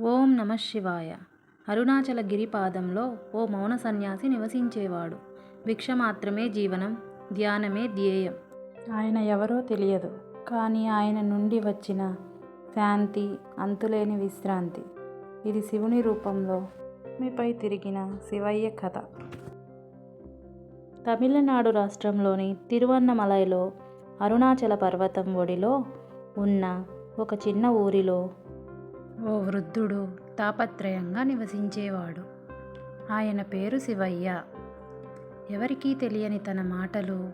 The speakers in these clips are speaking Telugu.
ఓం నమ శివాయ. అరుణాచల గిరిపాదంలో ఓ మౌన సన్యాసి నివసించేవాడు. భిక్ష మాత్రమే జీవనం ధ్యానమే ధ్యేయం. ఆయన ఎవరో తెలియదు కానీ ఆయన నుండి వచ్చిన శాంతి అంతులేని విశ్రాంతి. ఇది శివుని రూపంలో మీపై తిరిగిన శివయ్య కథ. తమిళనాడు రాష్ట్రంలోని తిరువన్నమలైలో అరుణాచల పర్వతం ఒడిలో ఉన్న ఒక చిన్న ఊరిలో ఓ వృద్ధుడు తాపత్రయంగా నివసించేవాడు. ఆయన పేరు శివయ్య. ఎవరికీ తెలియని తన మాటలు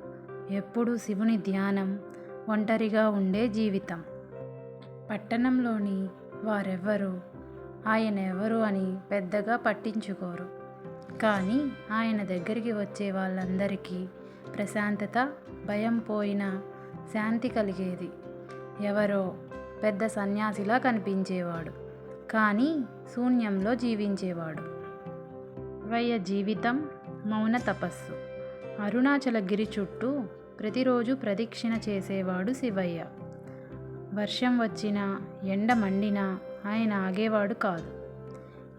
ఎప్పుడూ శివుని ధ్యానం ఒంటరిగా ఉండే జీవితం. పట్టణంలోని వారెవ్వరూ ఆయన ఎవరు అని పెద్దగా పట్టించుకోరు. కానీ ఆయన దగ్గరికి వచ్చే వాళ్ళందరికీ ప్రశాంతత భయం పోయిన శాంతి కలిగేది. ఎవరో పెద్ద సన్యాసిలా కనిపించేవాడు. కానీ శూన్యంలో జీవించేవాడు. వయ్య జీవితం మౌన తపస్సు. అరుణాచల గిరి చుట్టూ ప్రతిరోజు ప్రదక్షిణ చేసేవాడు శివయ్య. వర్షం వచ్చినా ఎండ మండినా ఆయన ఆగేవాడు కాదు.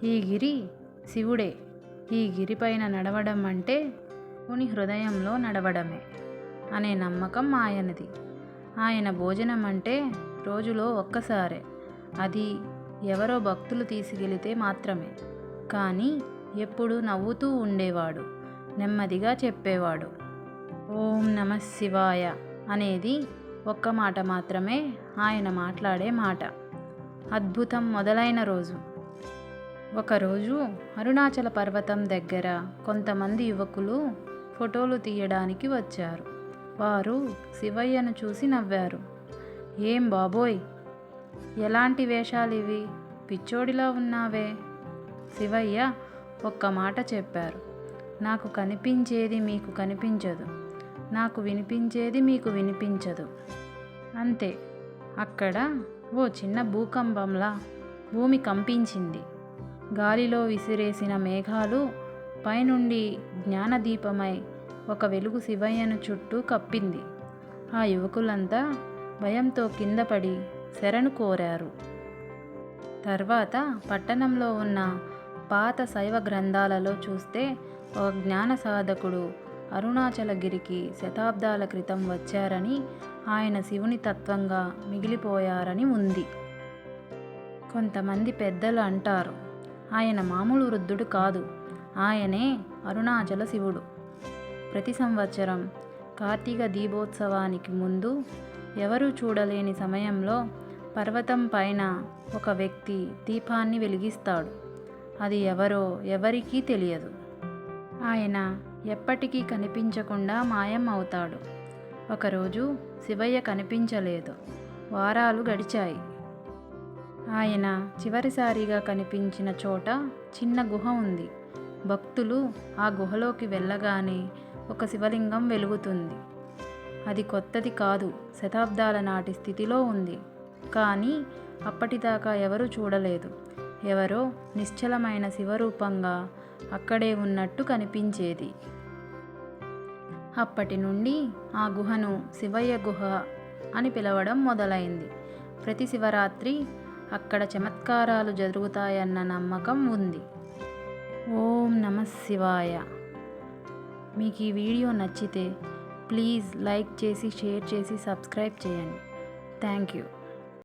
ఈ గిరి శివుడే. ఈ గిరిపైన నడవడం అంటే శివుని హృదయంలో నడవడమే అనే నమ్మకం ఆయనది. ఆయన భోజనం అంటే రోజులో ఒక్కసారే. అది ఎవరో భక్తులు తీసుకెళితే మాత్రమే. కానీ ఎప్పుడు నవ్వుతూ ఉండేవాడు. నెమ్మదిగా చెప్పేవాడు. ఓం నమ శివాయ అనేది ఒక్క మాట మాత్రమే ఆయన మాట్లాడే మాట. అద్భుతం మొదలైన రోజు. ఒకరోజు అరుణాచల పర్వతం దగ్గర కొంతమంది యువకులు ఫోటోలు తీయడానికి వచ్చారు. వారు శివయ్యను చూసి నవ్వారు. ఏం బాబోయ్? ఎలాంటి వేషాలు ఇవి పిచ్చోడిలా ఉన్నావే. శివయ్య ఒక్క మాట చెప్పారు. నాకు కనిపించేది మీకు కనిపించదు. నాకు వినిపించేది మీకు వినిపించదు. అంతే. అక్కడ ఓ చిన్న భూకంపంలా భూమి కంపించింది. గాలిలో విసిరేసిన మేఘాలు పైనుండి జ్ఞానదీపమై ఒక వెలుగు శివయ్యను చుట్టూ కప్పింది. ఆ యువకులంతా భయంతో కిందపడి శరణు కోరారు. తర్వాత పట్టణంలో ఉన్న పాత శైవ గ్రంథాలలో చూస్తే ఒక జ్ఞాన సాధకుడు అరుణాచలగిరికి శతాబ్దాల క్రితం వచ్చారని ఆయన శివుని తత్వంగా మిగిలిపోయారని ఉంది. కొంతమంది పెద్దలు అంటారు ఆయన మామూలు వృద్ధుడు కాదు ఆయనే అరుణాచల శివుడు. ప్రతి సంవత్సరం కార్తీక దీపోత్సవానికి ముందు ఎవరూ చూడలేని సమయంలో పర్వతం పైన ఒక వ్యక్తి దీపాన్ని వెలిగిస్తాడు. అది ఎవరో ఎవరికీ తెలియదు. ఆయన ఎప్పటికీ కనిపించకుండా మాయం అవుతాడు. ఒకరోజు శివయ్య కనిపించలేదు. వారాలు గడిచాయి. ఆయన చివరిసారిగా కనిపించిన చోట చిన్న గుహ ఉంది. భక్తులు ఆ గుహలోకి వెళ్ళగానే ఒక శివలింగం వెలుగుతుంది. అది కొత్తది కాదు శతాబ్దాల నాటి స్థితిలో ఉంది. కానీ అప్పటిదాకా ఎవరూ చూడలేదు. ఎవరో నిశ్చలమైన శివరూపంగా అక్కడే ఉన్నట్టు కనిపించేది. అప్పటి నుండి ఆ గుహను శివయ్య గుహ అని పిలవడం మొదలైంది. ప్రతి శివరాత్రి అక్కడ చమత్కారాలు జరుగుతాయన్న నమ్మకం ఉంది. ఓం నమ శివాయ. మీకు ఈ వీడియో నచ్చితే ప్లీజ్ లైక్ చేసి షేర్ చేసి సబ్స్క్రైబ్ చేయండి థ్యాంక్ యూ